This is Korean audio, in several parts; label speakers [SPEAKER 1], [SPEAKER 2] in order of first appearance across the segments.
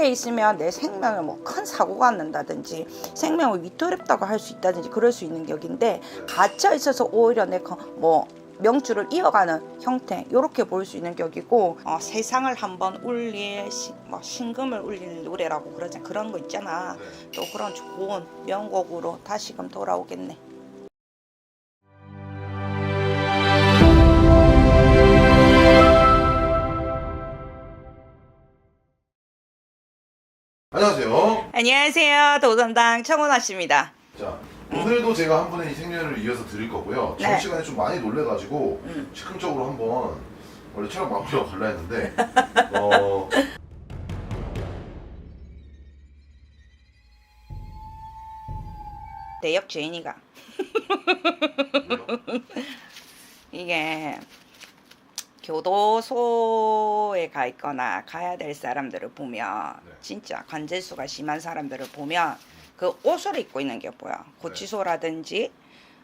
[SPEAKER 1] 밖에 있으면 내 생명에 뭐 큰 사고가 난다든지 생명을 위태롭다고 할 수 있다든지 그럴 수 있는 격인데 갇혀 있어서 오히려 내뭐 명주를 이어가는 형태 이렇게 볼 수 있는 격이고 어, 세상을 한번 울릴 시- 뭐 신금을 울리는 노래라고 그러잖아. 그런 거 있잖아. 또 그런 좋은 명곡으로 다시금 돌아오겠네.
[SPEAKER 2] 안녕하세요.
[SPEAKER 1] 안녕하세요 도전당 청원아 씨입니다.
[SPEAKER 2] 자, 오늘도 제가 한 분의 이 생년을 이어서 드릴 거고요. 전
[SPEAKER 1] 네.
[SPEAKER 2] 시간에 좀 많이 놀래가지고
[SPEAKER 1] 음.
[SPEAKER 2] 즉흥적으로 한번 원래 촬영 마무리가 갈라 했는데 어,
[SPEAKER 1] 내역 죄인이가 이게 교도소에 가 있거나 가야 될 사람들을 보면
[SPEAKER 2] 네.
[SPEAKER 1] 진짜 관제수가 심한 사람들을 보면 그 옷을 입고 있는 게 보여. 고치소라든지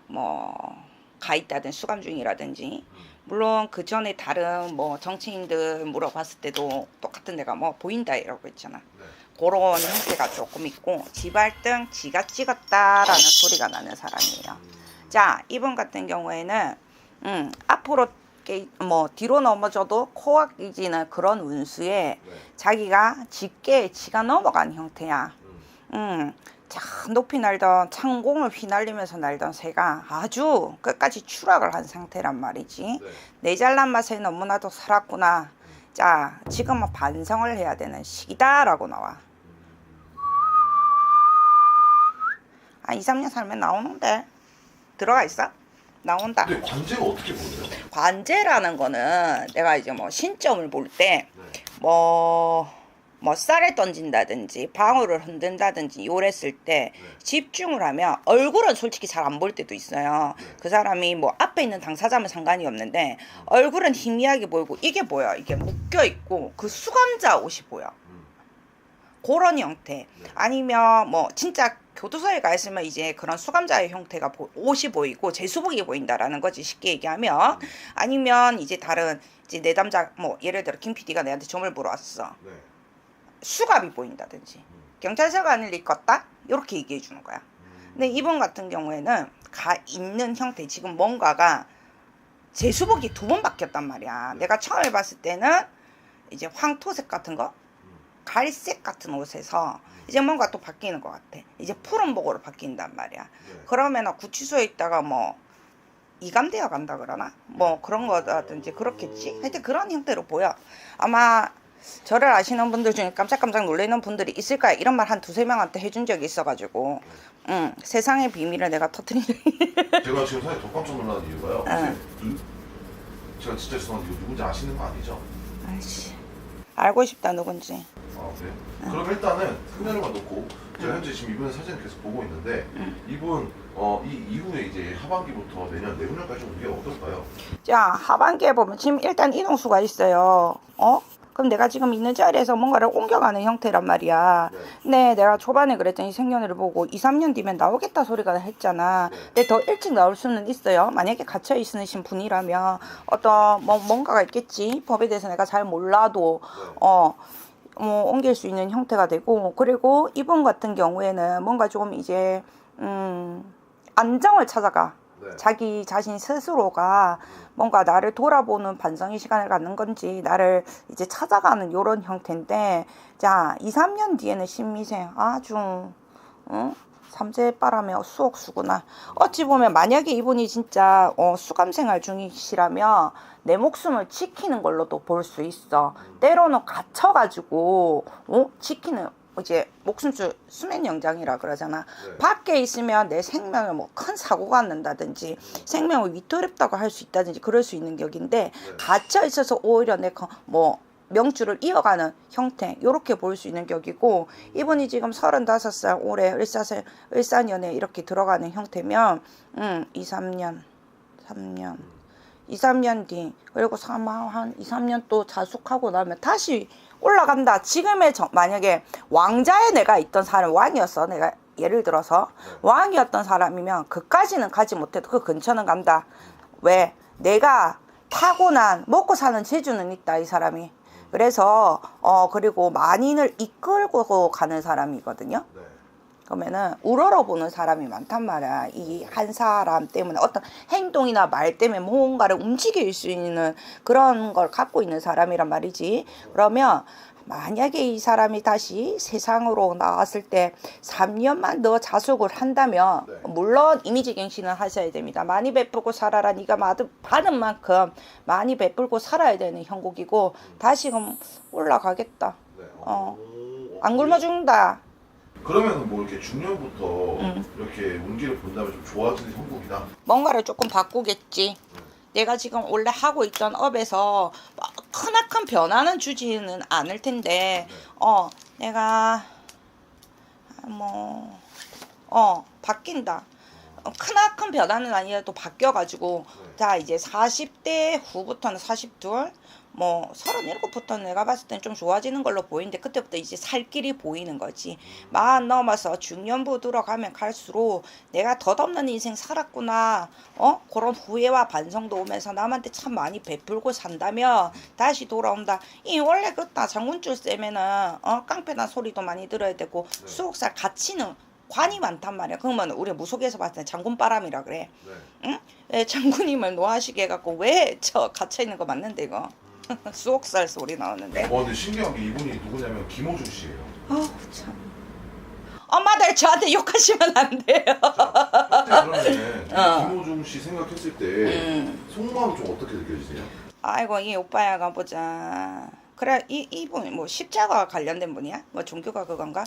[SPEAKER 1] 뭐 가 있다든 수감 중이라든지 물론 그 전에 다른 뭐 정치인들 물어봤을 때도 똑같은 데가 뭐 보인다 이러고 있잖아.
[SPEAKER 2] 네.
[SPEAKER 1] 그런 형태가 조금 있고 지발등 지가 찍었다라는 소리가 나는 사람이에요. 자 이분 같은 경우에는 음, 앞으로 깨- 뭐 뒤로 넘어져도 코가 끼지는 그런 운수에
[SPEAKER 2] 네.
[SPEAKER 1] 자기가 짙게 지가 넘어간 형태야.
[SPEAKER 2] 음,
[SPEAKER 1] 음, 자 높이 날던 창공을 휘날리면서 날던 새가 아주 끝까지 추락을 한 상태란 말이지.
[SPEAKER 2] 네.
[SPEAKER 1] 내 잘난 맛에 너무나도 살았구나. 자, 지금은 반성을 해야 되는 시기다라고 나와. 한 2, 3년 살면 나오는데. 들어가 있어? 나온다.
[SPEAKER 2] 근데 관제가 어떻게 보여요?
[SPEAKER 1] 관제라는 거는 내가 이제 뭐 신점을 볼 때,
[SPEAKER 2] 네.
[SPEAKER 1] 뭐, 뭐 쌀을 던진다든지 방울을 흔든다든지 요랬을 때
[SPEAKER 2] 네.
[SPEAKER 1] 집중을 하면 얼굴은 솔직히 잘 안 볼 때도 있어요.
[SPEAKER 2] 네.
[SPEAKER 1] 그 사람이 뭐 앞에 있는 당사자면 상관이 없는데 얼굴은 희미하게 보이고 이게 보여. 이게 묶여 있고 그 수감자 옷이 보여.
[SPEAKER 2] 음,
[SPEAKER 1] 그런 형태.
[SPEAKER 2] 네.
[SPEAKER 1] 아니면 뭐 진짜 교도소에 가 있으면 이제 그런 수감자의 형태가 보- 옷이 보이고 제수복이 보인다라는 거지 쉽게 얘기하면 아니면 이제 다른 이제 내담자 뭐 예를 들어 김 PD가 내한테 점을 보러 왔어.
[SPEAKER 2] 네.
[SPEAKER 1] 수갑이 보인다든지
[SPEAKER 2] 음,
[SPEAKER 1] 경찰서가 안을 입었다 이렇게 얘기해 주는 거야.
[SPEAKER 2] 음,
[SPEAKER 1] 근데 이분 같은 경우에는 가 있는 형태 지금 뭔가가 제수복이 두 번 바뀌었단 말이야.
[SPEAKER 2] 네.
[SPEAKER 1] 내가 처음에 봤을 때는 이제 황토색 같은 거,
[SPEAKER 2] 음,
[SPEAKER 1] 갈색 같은 옷에서 이제 뭔가 또 바뀌는 것 같아. 이제 푸른복으로 바뀐단 말이야.
[SPEAKER 2] 네.
[SPEAKER 1] 그러면 구치소에 있다가 뭐 이감되어 간다 그러나 뭐 그런 거라든지 그렇겠지. 하여튼 그런 형태로 보여. 아마 저를 아시는 분들 중에 깜짝깜짝 놀라는 분들이 있을 거야. 이런 말 한 두세 명한테 해준 적이 있어가지고, 응, 세상의 비밀을 내가 터뜨린
[SPEAKER 2] 제가 지금 사실 더 깜짝 놀라는 이유가요.
[SPEAKER 1] 응.
[SPEAKER 2] 누, 제가 진짜 죄송한데 이거 누군지 아시는 거 아니죠?
[SPEAKER 1] 아이씨, 알고 싶다 누군지.
[SPEAKER 2] 아 그래요? 그럼 일단은 생년을만 놓고 제가 현재 지금 이분 사진을 계속 보고 있는데 이분 어, 이 이후에 이제 하반기부터 내년 내후년까지 좀 이게 어떨까요?
[SPEAKER 1] 자, 하반기에 보면 지금 일단 이동수가 있어요. 어? 그럼 내가 지금 있는 자리에서 뭔가를 옮겨가는 형태란 말이야.
[SPEAKER 2] 네.
[SPEAKER 1] 네, 내가 초반에 그랬더니 생년을 보고 2, 3년 뒤면 나오겠다 소리가 했잖아.
[SPEAKER 2] 네.
[SPEAKER 1] 근데 더 일찍 나올 수는 있어요. 만약에 갇혀 있으신 분이라면 어떤 뭐 뭔가가 있겠지. 법에 대해서 내가 잘 몰라도
[SPEAKER 2] 네.
[SPEAKER 1] 어. 뭐 옮길 수 있는 형태가 되고 그리고 이분 같은 경우에는 뭔가 좀 이제 음 안정을 찾아가
[SPEAKER 2] 네.
[SPEAKER 1] 자기 자신 스스로가 뭔가 나를 돌아보는 반성의 시간을 갖는 건지 나를 이제 찾아가는 요런 형태인데 자 2, 3년 뒤에는 신미생 아주 응? 삼재바람에 수옥 수구나 어찌 보면 만약에 이분이 진짜 어, 수감 생활 중이시라면 내 목숨을 지키는 걸로도 볼 수 있어 때로는 갇혀가지고 어? 지키는 이제 목숨줄 수면 영장이라 그러잖아
[SPEAKER 2] 네.
[SPEAKER 1] 밖에 있으면 내 생명에 뭐 큰 사고가 난다든지 생명을 위태롭다고 할 수 있다든지 그럴 수 있는 격인데
[SPEAKER 2] 네.
[SPEAKER 1] 갇혀 있어서 오히려 내뭐 명주를 이어가는 형태 요렇게 볼 수 있는 격이고 이분이 지금 35살 올해 을사세 을사년에 이렇게 들어가는 형태면 음 2, 3년 3년 2, 3년 뒤 그리고 사망 한 2, 3년 또 자숙하고 나면 다시 올라간다. 지금의 저, 만약에 왕자의 내가 있던 사람 왕이었어. 내가 예를 들어서 왕이었던 사람이면 그까지는 가지 못해도 그 근처는 간다. 왜? 내가 타고난 먹고 사는 재주는 있다 이 사람이. 그래서 어 그리고 만인을 이끌고 가는 사람이거든요.
[SPEAKER 2] 네.
[SPEAKER 1] 그러면은 우러러보는 사람이 많단 말이야. 이 한 사람 때문에 어떤 행동이나 말 때문에 뭔가를 움직일 수 있는 그런 걸 갖고 있는 사람이란 말이지. 그러면 만약에 이 사람이 다시 세상으로 나왔을 때 3년만 더 자숙을 한다면
[SPEAKER 2] 네.
[SPEAKER 1] 물론 이미지 갱신을 하셔야 됩니다. 많이 베풀고 살아라. 네가 받은 만큼 많이 베풀고 살아야 되는 형국이고 다시금 올라가겠다.
[SPEAKER 2] 네.
[SPEAKER 1] 어.
[SPEAKER 2] 오,
[SPEAKER 1] 안 굶어 죽는다.
[SPEAKER 2] 그러면 뭐 이렇게 중년부터
[SPEAKER 1] 응.
[SPEAKER 2] 이렇게 운기를 본다면 좀 좋아지는 형국이다.
[SPEAKER 1] 뭔가를 조금 바꾸겠지. 내가 지금 원래 하고 있던 업에서 막 크나큰 변화는 주지는 않을 텐데, 어, 내가 뭐, 어, 바뀐다. 어, 크나큰 변화는 아니라도 바뀌어가지고,
[SPEAKER 2] 네.
[SPEAKER 1] 자, 이제 40대 후부터는 42, 뭐, 37부터는 내가 봤을 땐 좀 좋아지는 걸로 보이는데, 그때부터 이제 살 길이 보이는 거지. 만 넘어서 중년부 들어가면 갈수록 내가 덧없는 인생 살았구나. 어? 그런 후회와 반성도 오면서 남한테 참 많이 베풀고 산다면 다시 돌아온다. 이 원래 그따 장군줄 쌤에는 어? 깡패난 소리도 많이 들어야 되고
[SPEAKER 2] 네.
[SPEAKER 1] 수옥살 가치는 관이 많단 말이야. 그러면 우리 무속에서 봤을 때 장군바람이라 그래.
[SPEAKER 2] 네.
[SPEAKER 1] 예, 장군님을 노하시게 해갖고 왜 저 갇혀 있는 거 맞는데 이거 수옥살 소리 나오는데.
[SPEAKER 2] 어 근데 신기한 게 이분이 누구냐면 김호중 씨예요.
[SPEAKER 1] 아우 참. 엄마들 저한테 욕하시면 안 돼요.
[SPEAKER 2] 자, 그러면
[SPEAKER 1] 어.
[SPEAKER 2] 김호중 씨 생각했을 때
[SPEAKER 1] 음.
[SPEAKER 2] 속마음 좀 어떻게 느껴지세요?
[SPEAKER 1] 아이고 이 오빠야 가 보자. 그래 이 이분 뭐 십자가 관련된 분이야? 뭐 종교가 그건가?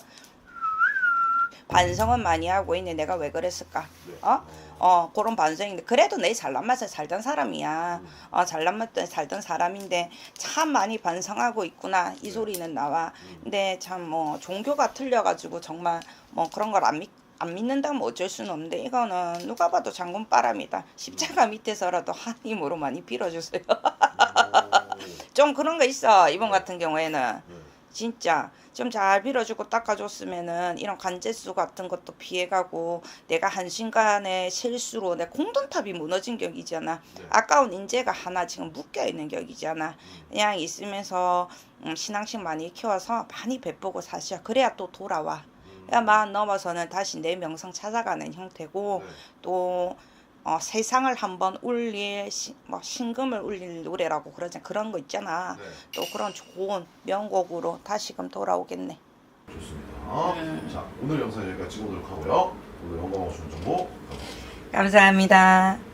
[SPEAKER 1] 반성은 많이 하고 있네. 내가 왜 그랬을까?
[SPEAKER 2] 네.
[SPEAKER 1] 어? 어 그런 반성인데 그래도 내 잘난 맛에 살던 사람이야. 어 잘난 맛에 살던 사람인데 참 많이 반성하고 있구나 이 소리는 나와. 근데 참 뭐 종교가 틀려 가지고 정말 뭐 그런 걸 안 믿. 안 믿는다면 어쩔 수는 없는데 이거는 누가 봐도 장군바람이다. 십자가 밑에서라도 한 힘으로 많이 빌어주세요. 좀 그런 거 있어 이번 같은 경우에는
[SPEAKER 2] 네.
[SPEAKER 1] 진짜 좀 잘 빌어주고 닦아줬으면은 이런 간제수 같은 것도 피해가고 내가 한순간의 실수로 내 공돈탑이 무너진 격이잖아.
[SPEAKER 2] 네.
[SPEAKER 1] 아까운 인재가 하나 지금 묶여있는 격이잖아. 그냥 있으면서 음, 신앙심 많이 키워서 많이 베푸고 사셔 그래야 또 돌아와. 야, 만 넘어서는 다시 내 명성 찾아가는 형태고
[SPEAKER 2] 네.
[SPEAKER 1] 또 어, 세상을 한번 울릴 시, 뭐 신금을 울릴 노래라고 그러잖아 그런 거 있잖아
[SPEAKER 2] 네.
[SPEAKER 1] 또 그런 좋은 명곡으로 다시금 돌아오겠네
[SPEAKER 2] 좋습니다.
[SPEAKER 1] 음.
[SPEAKER 2] 자 오늘 영상 여기까지 찍어보도록 하고요. 오늘 영광 주신 정보 감사합니다.
[SPEAKER 1] 감사합니다